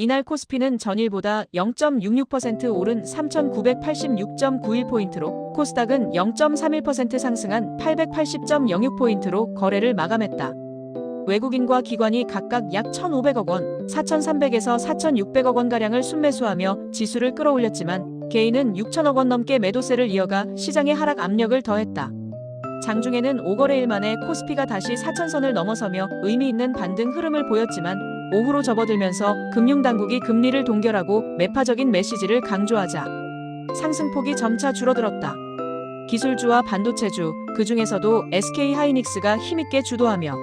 이날 코스피는 전일보다 0.66% 오른 3,986.91포인트로 코스닥은 0.31% 상승한 880.06포인트로 거래를 마감했다. 외국인과 기관이 각각 약 1,500억 원, 4,300에서 4,600억 원가량을 순매수하며 지수를 끌어올렸지만 개인은 6천억 원 넘게 매도세를 이어가 시장의 하락 압력을 더했다. 장중에는 5거래일 만에 코스피가 다시 4천선을 넘어서며 의미 있는 반등 흐름을 보였지만 오후로 접어들면서 금융당국이 금리를 동결하고 매파적인 메시지를 강조하자 상승폭이 점차 줄어들었다. 기술주와 반도체주, 그 중에서도 SK 하이닉스가 힘있게 주도하며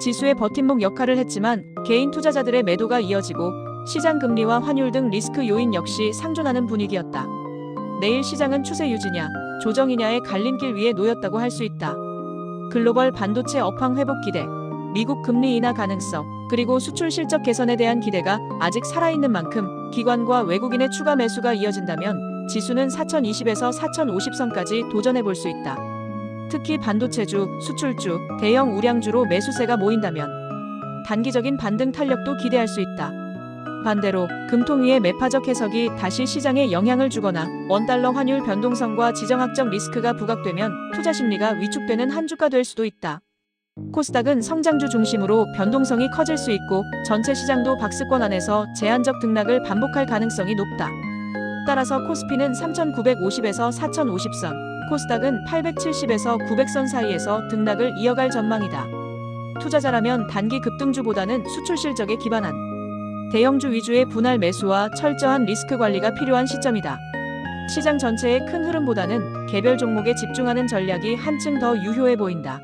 지수의 버팀목 역할을 했지만 개인 투자자들의 매도가 이어지고 시장 금리와 환율 등 리스크 요인 역시 상존하는 분위기였다. 내일 시장은 추세 유지냐, 조정이냐의 갈림길 위에 놓였다고 할 수 있다. 글로벌 반도체 업황 회복 기대, 미국 금리 인하 가능성, 그리고 수출 실적 개선에 대한 기대가 아직 살아있는 만큼 기관과 외국인의 추가 매수가 이어진다면 지수는 4020에서 4050선까지 도전해 볼 수 있다. 특히 반도체주, 수출주, 대형 우량주로 매수세가 모인다면 단기적인 반등 탄력도 기대할 수 있다. 반대로 금통위의 매파적 해석이 다시 시장에 영향을 주거나 원달러 환율 변동성과 지정학적 리스크가 부각되면 투자 심리가 위축되는 한 주가 될 수도 있다. 코스닥은 성장주 중심으로 변동성이 커질 수 있고 전체 시장도 박스권 안에서 제한적 등락을 반복할 가능성이 높다. 따라서 코스피는 3,950에서 4,050선, 코스닥은 870에서 900선 사이에서 등락을 이어갈 전망이다. 투자자라면 단기 급등주보다는 수출 실적에 기반한 대형주 위주의 분할 매수와 철저한 리스크 관리가 필요한 시점이다. 시장 전체의 큰 흐름보다는 개별 종목에 집중하는 전략이 한층 더 유효해 보인다.